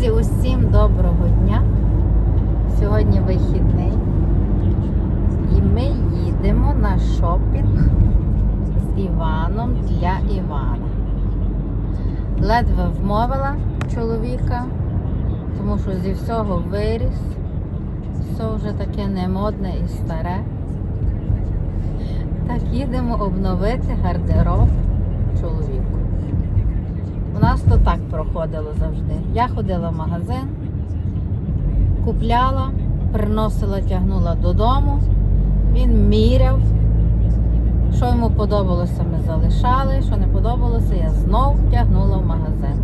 Друзі, усім доброго дня. Сьогодні вихідний. І ми їдемо на шопінг з Іваном для Івана. Ледве вмовила чоловіка, тому що зі всього виріс. Все вже таке немодне і старе. Так їдемо обновити гардероб чоловіку. Нас то так проходило завжди. Я ходила в магазин, купляла, приносила, тягнула додому. Він міряв. Що йому подобалося, ми залишали. Що не подобалося, я знов тягнула в магазин.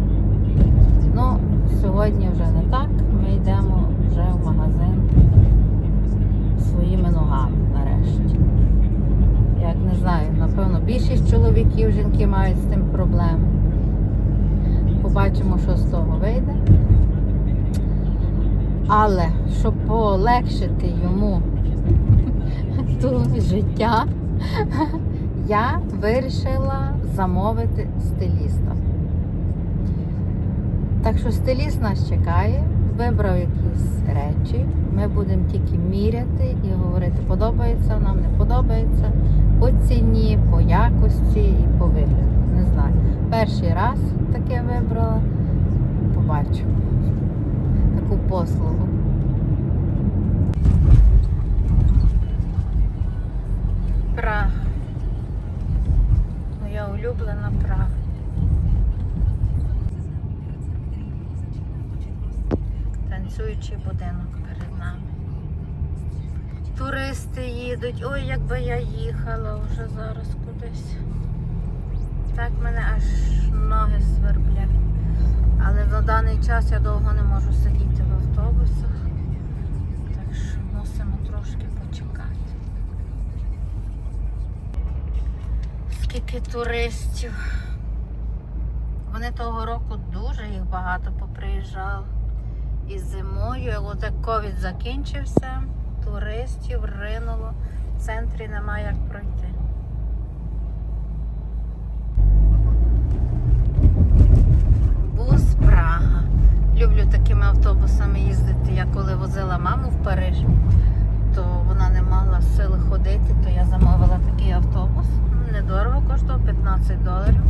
Ну, сьогодні вже не так. Ми йдемо вже в магазин своїми ногами нарешті. Як не знаю, напевно, більшість чоловіків жінки мають з тим проблеми. Побачимо, що з того вийде. Але щоб полегшити йому тут життя, я вирішила замовити стиліста. Так що стиліст нас чекає, вибрав якісь речі. Ми будемо тільки міряти і говорити, подобається нам, не подобається по ціні, по якості і по вигляду. Не знаю. Перший раз таке вибрала. Побачимо. Таку послугу. Прага. Моя улюблена Прага. Танцюючий будинок перед нами. Туристи їдуть. Ой, якби я їхала вже зараз кудись. Так мене аж ноги сверблять. Але на даний час я довго не можу сидіти в автобусах. Так що мусимо трошки почекати. Скільки туристів. Вони того року дуже їх багато поприїжджало. І зимою, як от ковід закінчився, туристів ринуло. В центрі немає як пройти. Бус Прага. Люблю такими автобусами їздити. Я коли возила маму в Париж, то вона не мала сили ходити, то я замовила такий автобус. Недорого коштував 15 доларів,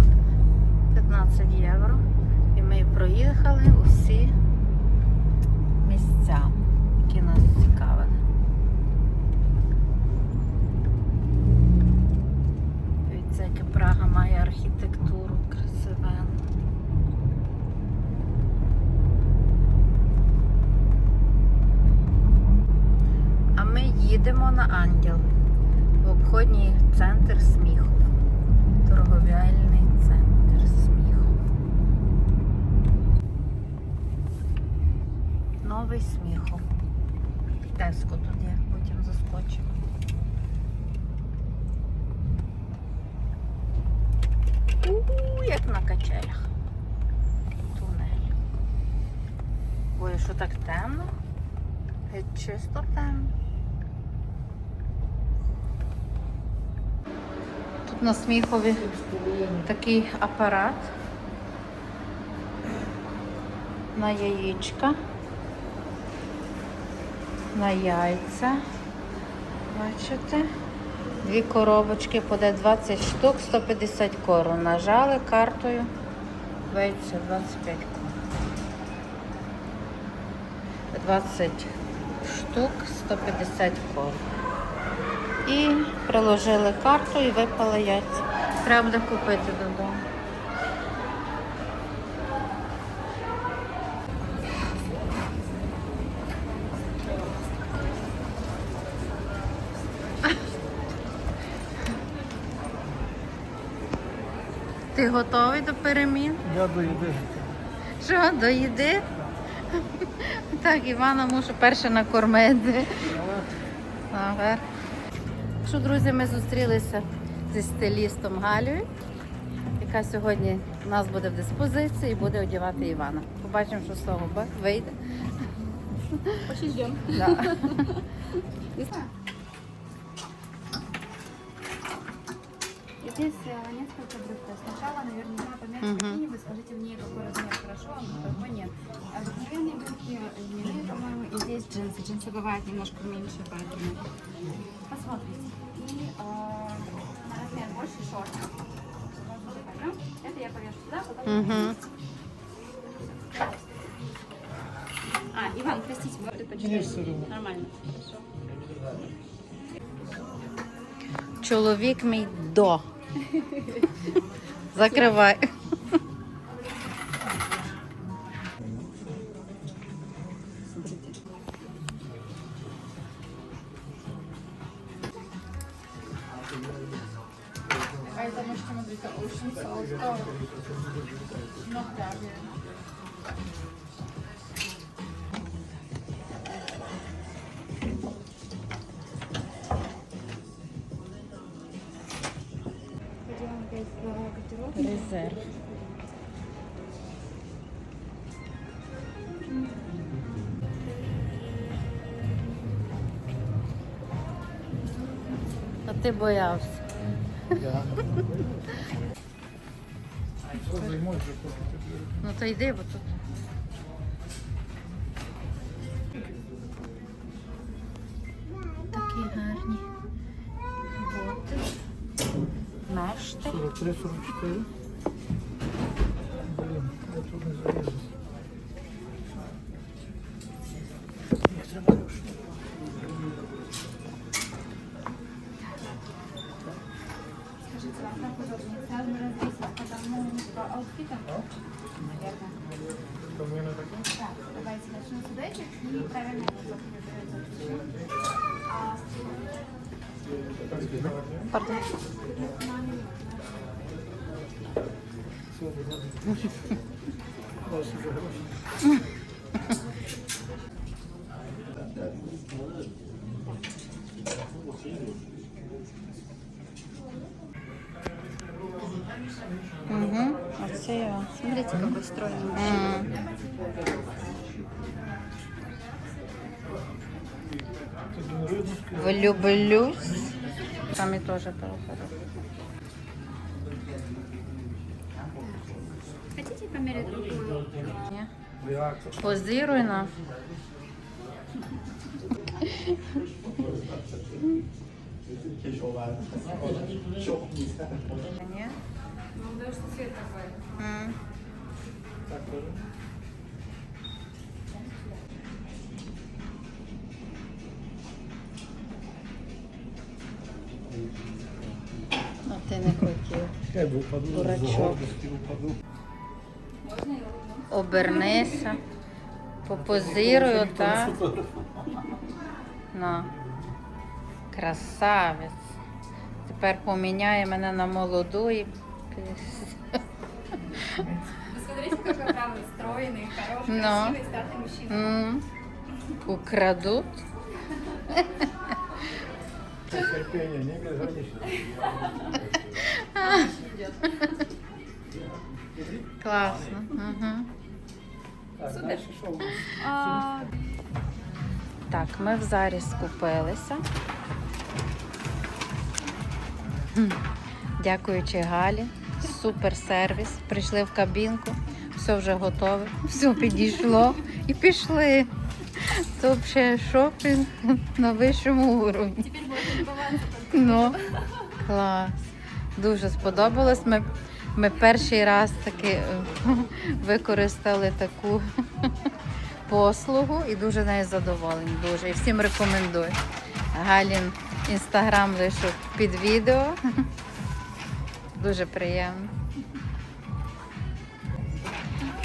15 євро. І ми проїхали усі місця, які нас цікавили. Дивіться, яка Прага має архітектуру красивенну. А ми їдемо на Ангел в обходній центр сміху. Торговельний центр сміху. Новий сміху. Теско тут є, потім заскочимо. У, як на качелях. Тунель. Ой, що так темно? Геть чисто темно. На сміхові такий апарат на яєчка, на яйця. Бачите? Дві коробочки по 20 штук, 150 кору. Нажали картою. Вийде 25 кору. 20 штук, 150 кору. І приложили карту і випали яйця. Треба буде купити додому. Ти готовий до перемін? Я до їди. Що, до їди? Так, Івана мушу перше накормити. Наверх. Що, друзі, ми зустрілися зі стилістом Галею, яка сьогодні у нас буде в диспозиції і буде одягати Івана. Побачимо, що з того вийде. Пождем. Да. Здесь э, несколько дрыфтов. Сначала наверняка померьте Мгм. бикини, вы скажите мне, какой размер хорошо, а какой нет. Обыкновенно джинсы. Джинсы бывают немножко меньше, поэтому посмотрите. И э, на размер больше шорты. Это я повешу сюда, потом... Угу. А, Иван, простите, вы предпочитаете? Нормально. Хорошо. Чоловік мій до. Закривай. А это что, смотрите, Ocean Salt. Ну, Пойдем ти боявся. Ну то йди, бо тут. Такі гарні боти. Мешти. 43, Смотрите, какой стройный М. Тобі не видно, що Влюблюсь. Самі теж переходять. Хотите померить другую? Ні? як це? Позируй нам. Ні? Ну, даже цвет такой. Так? А ти не хотів. Хай би з гордості? Обернися. Попозируй отак. На. Красавець. Тепер поміняє мене на молоду і. Посмотрите, какой правый, стройный, хороший, Ну. красивый, статный мужчина. М. Украдуть. Терпіння, не безгранично. Класно. Угу. Так, далі що у нас? А, Так, ми в зарі скупилися. Хм. Дякуючи Галі. Супер сервіс. Прийшли в кабінку, все вже готове, все підійшло і пішли. Це взагалі шопінг на вищому уровні. Ну, клас. Дуже сподобалось. Ми, ми перший раз таки е, використали таку послугу і дуже нею задоволені. Дуже. І всім рекомендую. Галін інстаграм лишу під відео. Дуже приємно.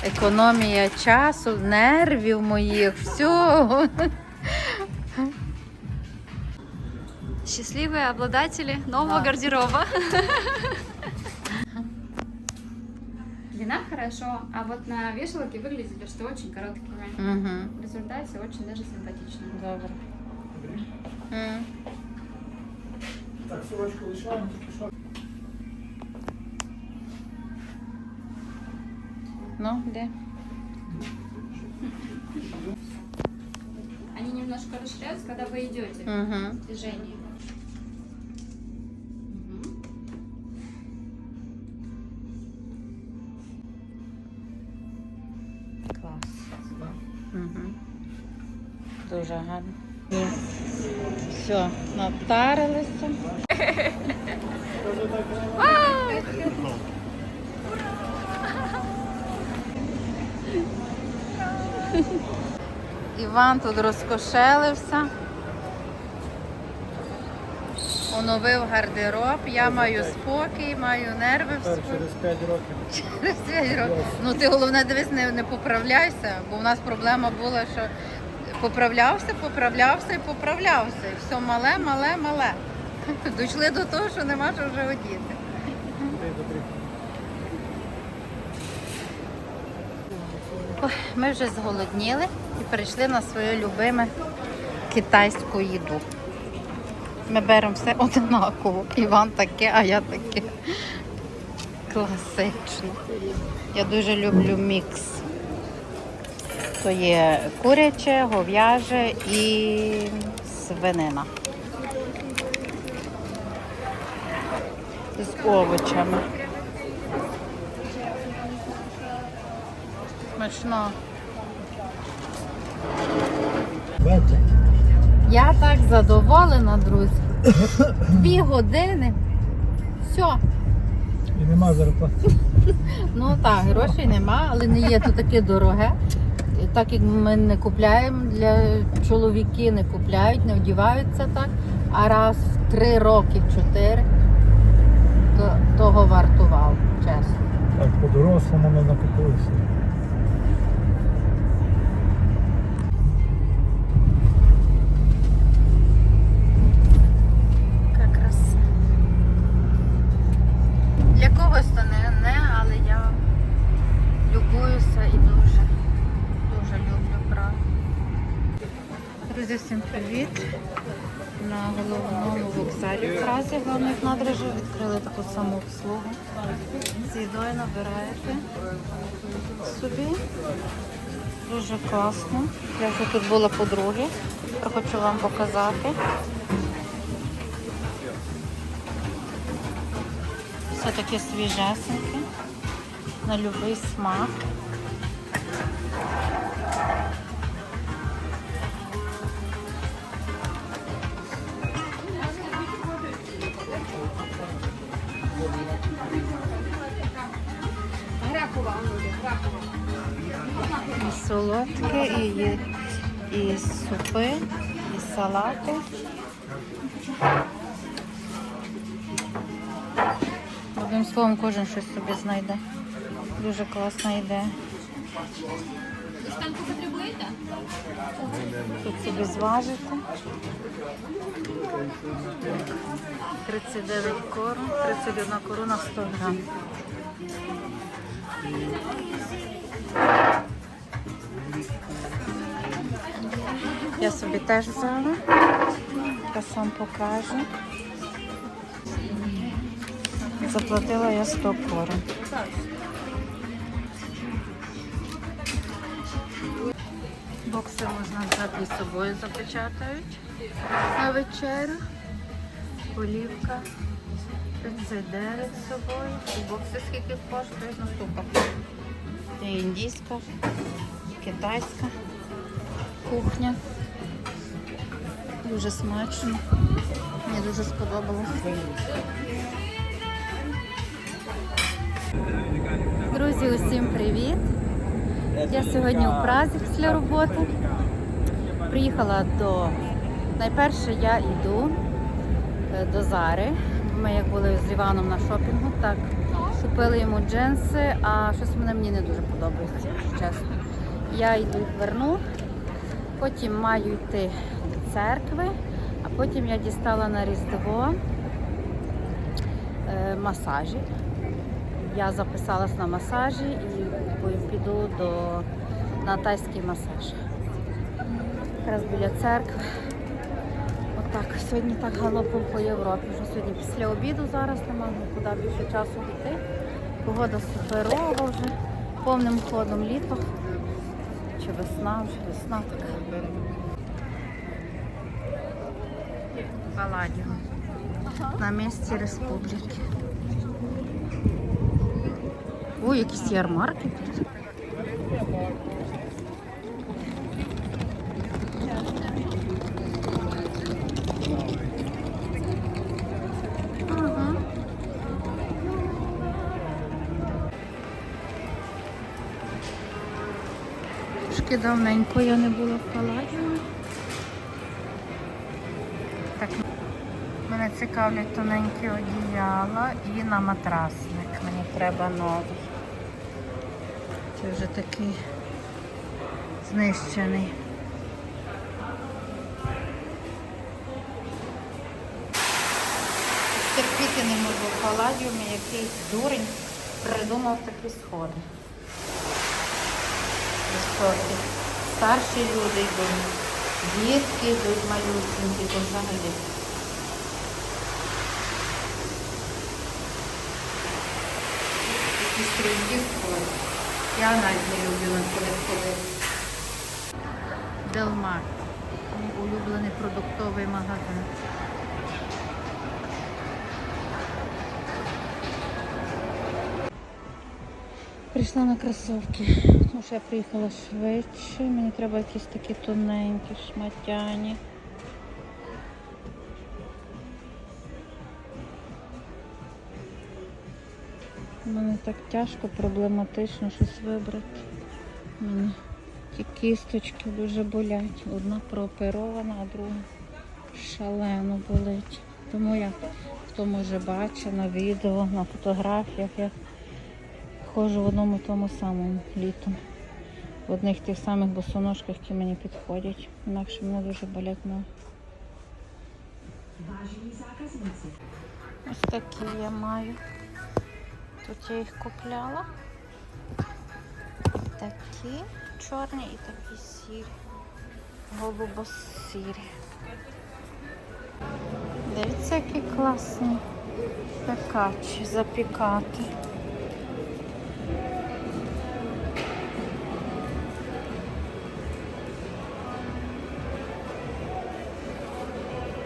Економія часу, нервів моїх, всього. Счастливые обладатели нового гардероба. Длина хорошо, а вот на вешалке выглядит, что очень короткими. Угу. В результате очень даже симпатично. Добре. М. Так, сорочку лишаємо, Що. Ну, де? Они немножко расширяются, когда вы идете Угу. в движении. Мгм. Клас. Угу. Дуже гарно. Все, натарилися. Іван тут розкошелився. Оновив гардероб, я маю спокій, маю нерви в спокій. через 5 років. Через п'ять років. Ну ти головне дивись, не, не поправляйся, бо в нас проблема була, що поправлявся, поправлявся і поправлявся. І все мале, мале, мале. Дійшли до того, що нема що вже одіти. Ти до трьох. Ми вже зголодніли і перейшли на свою любиме китайську їду. Ми беремо все однаково. Іван таке, а я таке. Класично. Я дуже люблю мікс. То є куряче, гов'яже і свинина. З овочами. Смачно. Я так задоволена, друзі. Дві години. Все. І нема зарплати. Ну так, грошей нема, але не є то таке дороге. Так як ми не купляємо для чоловіки, не купляють, не одіваються так. А раз в три роки, в чотири, то того вартував, чесно. Так, по-дорослому ми накупилися. Класно. Я вже тут була подруги. Хочу вам показати. Все таке свіжесеньке, на любий смак. І солодке, і, і супи, і салати. Одним словом, кожен щось собі знайде. Дуже класна ідея. Тут собі зважити. 39 корон, 31 корона 100 грам. Я собі теж взяла. Я сам покажу. Заплатила я 100 корон. Бокси можна взяти з собою запечатають на вечерю. Олівка 39 з собою. І бокси скільки коштують на штуках. Є індійська, китайська кухня. Дуже смачно. Мені дуже сподобалось. Друзі, усім привіт! Я сьогодні у Празі після роботи. Приїхала до. Найперше я йду е, до Зари. Ми як були з Іваном на шопінгу, так купили йому джинси, а щось мене мені не дуже подобається, чесно. Я йду верну, потім маю йти церкви, а потім я дістала на Різдво е, масажі. Я записалась на масажі і піду до на тайський масаж. Якраз біля церкви. Отак, сьогодні так галопом по Європі. Вже сьогодні після обіду зараз немає куди більше часу йти. Погода суперова вже, повним ходом літо. Чи весна вже, весна така. Паладіо на місці республіки. Ой, якісь ярмарки тут. Ага. Трошки давненько я не була в Паладіо. Цікавлять тоненькі одіяла і на матрасник. Мені треба новий. Це вже такий знищений. Терпіти не можу паладіумі, якийсь дурень придумав такі сходи. Високі. Старші люди йдуть, дітки йдуть малюсенькі, взагалі. Я навіть не люблю коли ходити. Делмар. Мій улюблений продуктовий магазин. Прийшла на кросівки, тому що я приїхала швидше. Мені треба якісь такі тоненькі, шматяні. Мене так тяжко, проблематично щось вибрати. Мені ті кісточки дуже болять. Одна прооперована, а друга шалено болить. Тому я, хто може бачить на відео, на фотографіях, я ходжу в одному тому самому літом. В одних тих самих босоножках, які мені підходять. Інакше мене дуже болять ноги. Ось такі я маю. Тут я їх купляла. Такі чорні і такі сірі. Голубо-сірі. Дивіться, які класні пекачі запікати.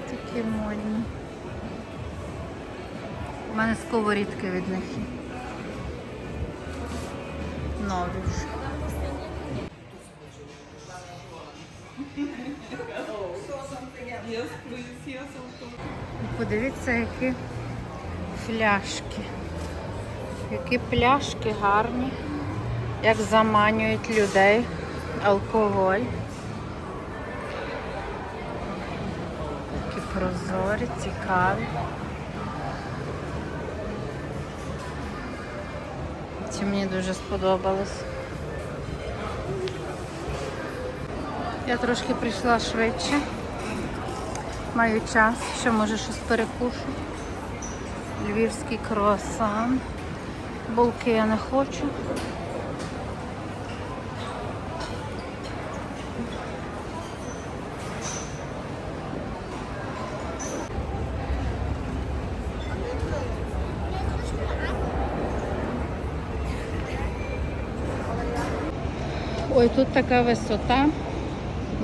Такі модні. У мене сковорідки від них є. Нові. Подивіться, які фляшки. Які пляшки гарні, як заманюють людей алкоголь. Такі прозорі, цікаві. Ці мені дуже сподобалось. Я трошки прийшла швидше. Маю час, що може щось перекушу. Львівський круасан. Булки я не хочу. Ой, тут така висота.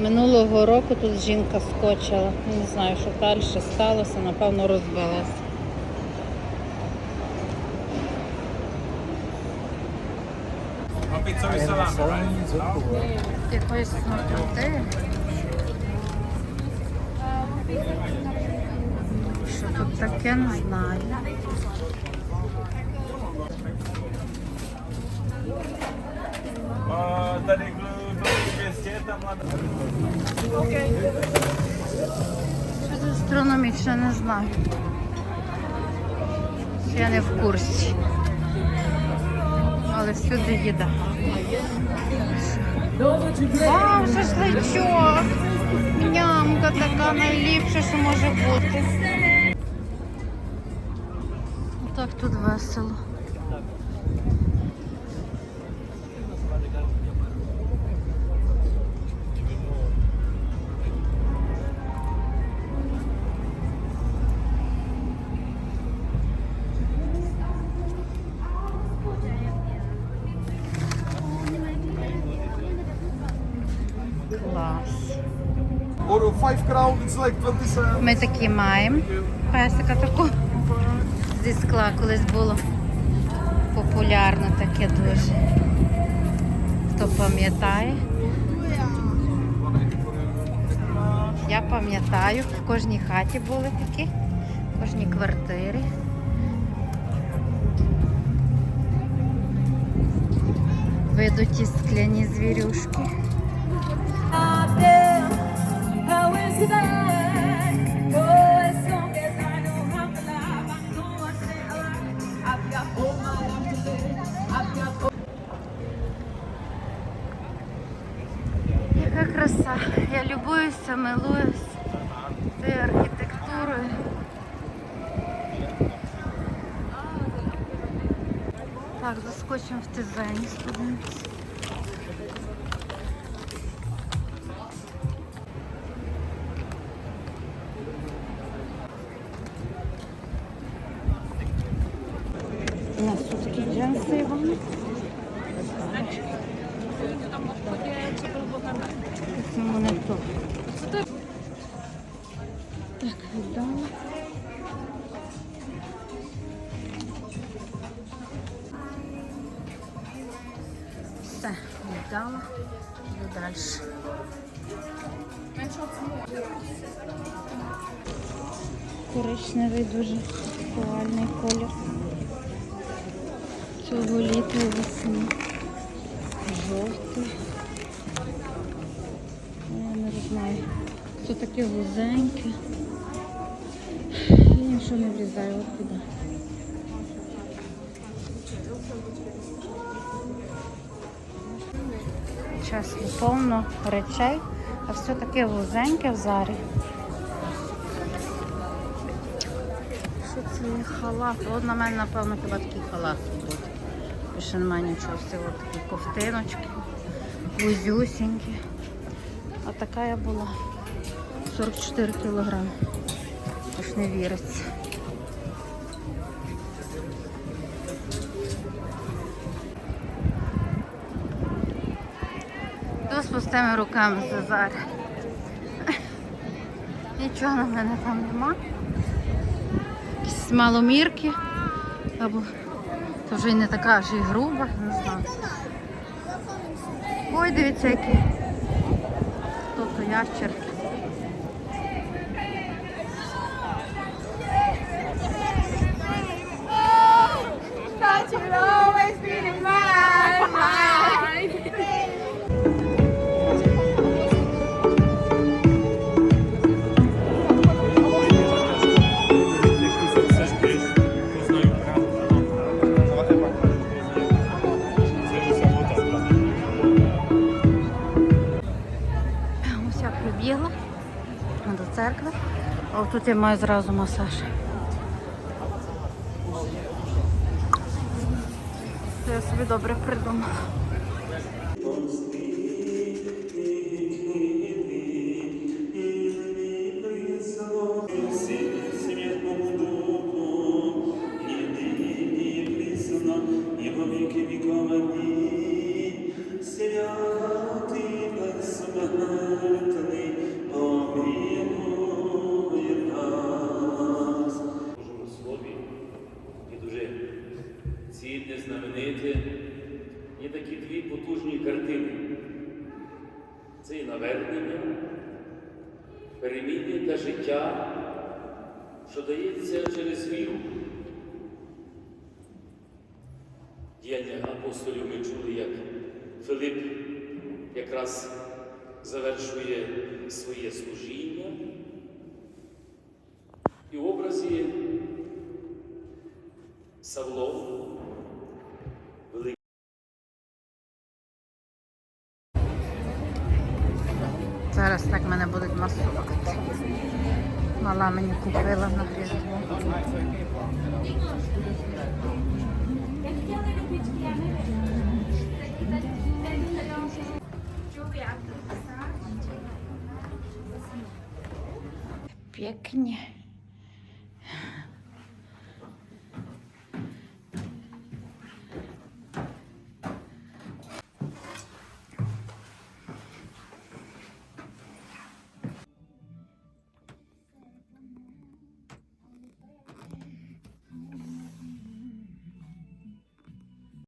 Минулого року тут жінка скочила. Не знаю, що далі сталося, напевно, розбилася. Якоїсь смакоти. Що тут таке, не знаю. Luat... Що це астрономічне, не знаю. Я не в курсі. Але всюди їда. Вау, шашличок! Нямка така найліпша, що може бути. Так тут весело. Ми такі маємо. Песика таку. Зі скла колись було популярно таке дуже. Хто пам'ятає? Я пам'ятаю, в кожній хаті були такі, в кожній квартирі. Видуті скляні звірюшки. Заскочимо в віддала. Іду далі. Коричневий дуже актуальний колір. Цього літа і весни. Жовтий. Я не знаю. Це таке вузеньке. Я нічого не влізаю, от Чесно, повно речей, а все таке вузеньке в зарі. Що це є халат? От на мене, напевно, хіба такий халат буде. Більше немає нічого, все от такі ковтиночки, вузюсінькі. А така я була 44 кілограми. Аж не віриться. Пустими руками Зазар. Нічого на мене там нема. Якісь маломірки. Або то вже й не така аж і груба, не знаю. Ой, дивіться, який. Тобто ящерки. Маю зразу масаж. Будуть масувати. Мала мені купила на різдво. Пікні.